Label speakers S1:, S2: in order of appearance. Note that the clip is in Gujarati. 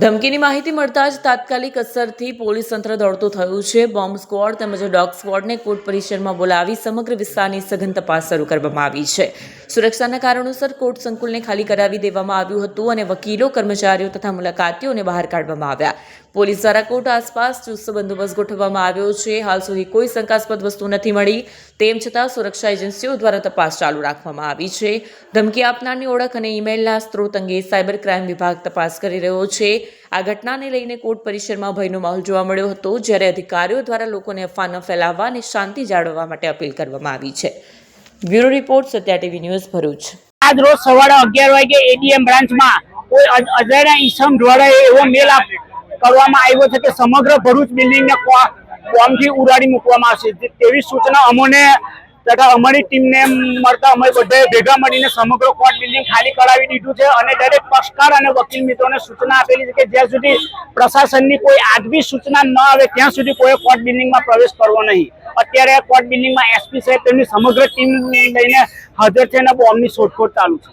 S1: ધમકીની માહિતી મળતા જ તાત્કાલિક અસરથી પોલીસ તંત્ર દોડતું થયું છે. બોમ્બ સ્ક્વોડ તેમજ ડોગ સ્ક્વોડને કોર્ટ પરિસરમાં બોલાવી સમગ્ર વિસ્તારની સઘન તપાસ શરૂ કરવામાં આવી છે. સુરક્ષાના કારણોસર કોર્ટ સંકુલને ખાલી કરાવી દેવામાં આવ્યું હતું અને વકીલો, કર્મચારીઓ તથા મુલાકાતીઓને બહાર કાઢવામાં આવ્યા. પોલીસ દ્વારા કોર્ટ આસપાસ ચુસ્ત બંદોબસ્ત ગોઠવવામાં આવ્યો છે. હાલ સુધી કોઈ શંકાસ્પદ વસ્તુ નથી મળી. તેમ છતાં સુરક્ષા એજન્સીઓ દ્વારા તપાસ ચાલુ રાખવામાં આવી છે. ધમકી આપનારની ઓળખ અને ઈમેલના સ્ત્રોત અંગે સાયબર ક્રાઇમ વિભાગ તપાસ કરી રહ્યો છે. આ ઘટનાને લઈને કોર્ટ પરિસરમાં ભયનો માહોલ જોવા મળ્યો હતો, જ્યારે અધિકારીઓ દ્વારા લોકોને અફવા ન ફેલાવવા અને શાંતિ જાળવવા માટે અપીલ કરવામાં આવી છે. Bureau report, Satya TV news Bharuch.
S2: આજ રોજ સવારે અગિયાર વાગે એડીએમ બ્રાન્ચમાં કોઈ અજ- અજાણ્યા ઈસમ દ્વારા એવો મેલ આપ- કરવામાં આવ્યો છે કે સમગ્ર ભરૂચ બિલ્ડિંગને બોમ્બથી ઉડાડી મૂકવામાં આવશે. તેવી સૂચના અમોને તથા અમારી ટીમને મળતા અમે બધાએ ભેગા મળીને સમગ્ર કોર્ટ બિલ્ડિંગ ખાલી કરાવી દીધું છે અને દરેક પક્ષકાર અને વકીલ મિત્રોને સૂચના આપેલી છે કે જ્યાં સુધી પ્રશાસનની કોઈ આગવી સૂચના ન આવે, ત્યાં સુધી કોઈ કોર્ટ બિલ્ડિંગમાં પ્રવેશ કરવો નહીં. અત્યારે કોર્ટ બિલ્ડિંગમાં એસપી સાહેબ તેમની સમગ્ર ટીમ લઈને હાજર છે અને બોમ્બની શોધખોળ ચાલુ છે.